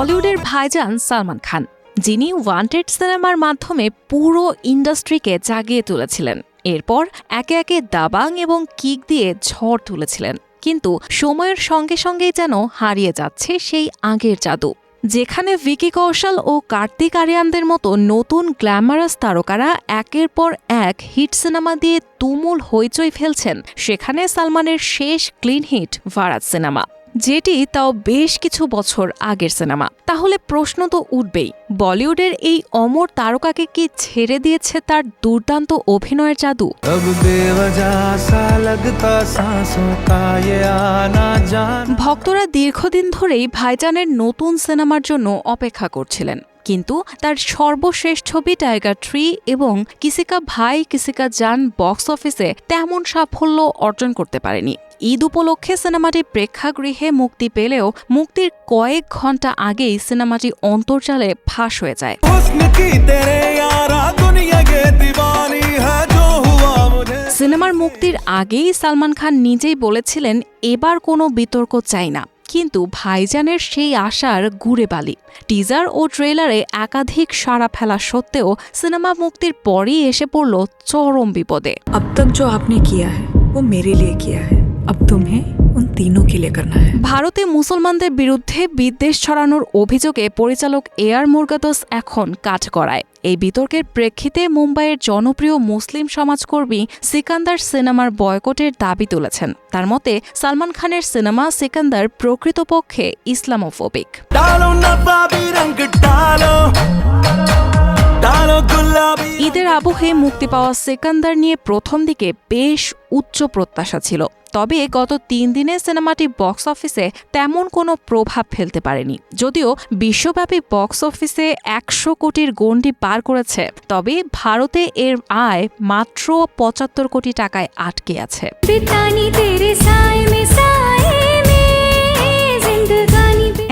বলিউডের ভাইজান সালমান খান, যিনি ওয়ান্টেড সিনেমার মাধ্যমে পুরো ইন্ডাস্ট্রিকে জাগিয়ে তুলেছিলেন। এরপর একে একে দাবাং এবং কিক দিয়ে ঝড় তুলেছিলেন। কিন্তু সময়ের সঙ্গে সঙ্গেই যেন হারিয়ে যাচ্ছে সেই আগের জাদু। যেখানে ভিকি কৌশল ও কার্তিক আরিয়ানদের মতো নতুন গ্ল্যামারাস তারকারা একের পর এক হিট সিনেমা দিয়ে তুমুল হইচই ফেলছেন, সেখানে সালমানের শেষ ক্লিন হিট ভারাত সিনেমা। যেটি তাও বেশ কিছু বছর আগের সিনেমা। তাহলে প্রশ্ন তো উঠবেই বলিউডের এই অমর তারকাকে কি ছেড়ে দিয়েছে তার দুর্দান্ত অভিনয়ের জাদু? ভক্তরা দীর্ঘদিন ধরেই ভাইজানের নতুন সিনেমার জন্য অপেক্ষা করছিলেন। কিন্তু তার সর্বশেষ ছবি টাইগার থ্রি এবং কিসিকা ভাই কিসিকা জান বক্স অফিসে তেমন সাফল্য অর্জন করতে পারেনি। ঈদ উপলক্ষে সিনেমাটি প্রেক্ষাগৃহে মুক্তি পেলেও মুক্তির কয়েক ঘণ্টা আগেই সিনেমাটি অন্তর্জালে ফাঁস হয়ে যায়। সিনেমার মুক্তির আগেই সালমান খান নিজেই বলেছিলেন এবার কোনো বিতর্ক চাই না। কিন্তু ভাইজানের সেই আশার গুড়ে বালি। টিজার ও ট্রেলারে একাধিক সাড়া ফেলা সত্ত্বেও সিনেমা মুক্তির পরই এসে পড়ল চরম বিপদে। আপনি কিয়া হ্যাঁ ও মেরে লিয়ে কিয়া হ্যাঁ तुम्हें उन तीनों के लिए करना है ভারতে মুসলমানদের বিরুদ্ধে বিদ্বেষ ছড়ানোর অভিযোগে পরিচালক এয়ার মুরগাদোস এখন কাজ করায় এই বিতর্কের প্রেক্ষিতে মুম্বাইয়ের জনপ্রিয় মুসলিম সমাজকর্মী সিকান্দার সিনেমার বয়কটের দাবি তুলেছেন তার মতে সালমান খানের সিনেমা সিকান্দার প্রকৃতপক্ষে ইসলামোফোবিক ঈদের আবহে মুক্তি পাওয়া সেকান্দার নিয়ে প্রথম দিকে বেশ উচ্চ প্রত্যাশা ছিল। তবে গত তিন দিনে সিনেমাটি বক্স অফিসে তেমন কোনো প্রভাব ফেলতে পারেনি। যদিও বিশ্বব্যাপী বক্স অফিসে একশো কোটির গণ্ডি পার করেছে, তবে ভারতে এর আয় মাত্র পঁচাত্তর কোটি টাকায় আটকে আছে।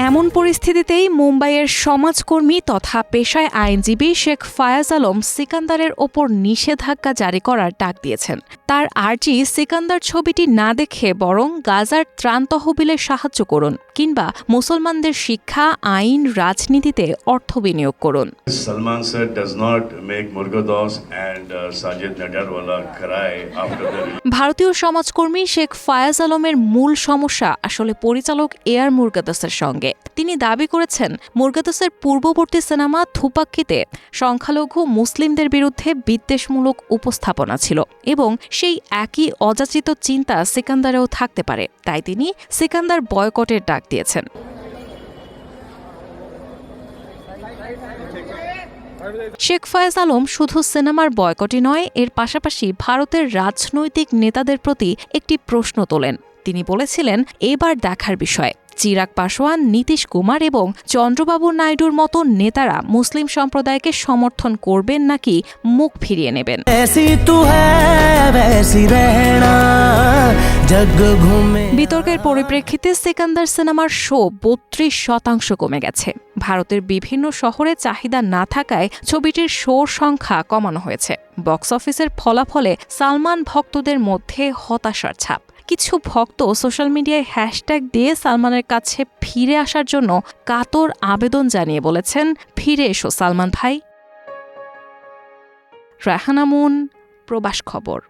এমন পরিস্থিতিতেই মুম্বাইয়ের সমাজকর্মী তথা পেশায় আইনজীবী শেখ ফায়াজ আলম সিকান্দারের ওপর নিষেধাজ্ঞা জারি করার ডাক দিয়েছেন। তার আর্জি সিকান্দার ছবিটি না দেখে বরং গাজার ত্রাণ তহবিলে সাহায্য করুন কিংবা মুসলমানদের শিক্ষা, আইন, রাজনীতিতে অর্থ বিনিয়োগ করুন। the ভারতীয় সমাজকর্মী শেখ ফায়াজ আলমের মূল সমস্যা আসলে পরিচালক এ আর মুরগাদাসের সঙ্গে। তিনি দাবি করেছেন, মুরগাদাসের পূর্ববর্তী সিনেমা থুপাক্কিতে সংখ্যালঘু মুসলিমদের বিরুদ্ধে বিদ্বেষমূলক উপস্থাপনা ছিল এবং সেই একই অযাচিত চিন্তা সিকান্দারেও থাকতে পারে। তাই তিনি সিকান্দার বয়কটের ডাক দিয়েছেন। শেখ ফয়েজ আলম শুধু সিনেমার বয়কটি নয়, এর পাশাপাশি ভারতের রাজনৈতিক নেতাদের প্রতি একটি প্রশ্ন তোলেন। তিনি বলেছিলেন এবার দেখার বিষয়। চিরাগ পাসোয়ান নীতিশ কুমার এবং চন্দ্রবাবু নাইডুর মতো নেতারা মুসলিম সম্প্রদায়কে সমর্থন করবেন নাকি মুখ ফিরিয়ে নেবেন? বিতর্কের পরিপ্রেক্ষিতে সেকান্দার সিনেমার শো বত্রিশ শতাংশ কমে গেছে। ভারতের বিভিন্ন শহরে চাহিদা না থাকায় ছবিটির শোর সংখ্যা কমানো হয়েছে। বক্স অফিসের ফলাফলে সালমান ভক্তদের মধ্যে হতাশার ছাপ। কিছু ভক্ত সোশ্যাল মিডিয়ায় হ্যাশট্যাগ দিয়ে সালমানের কাছে ফিরে আসার জন্য কাতর আবেদন জানিয়ে বলেছেন, ফিরে এসো সালমান ভাই। রাহানামুন প্রবাস খবর।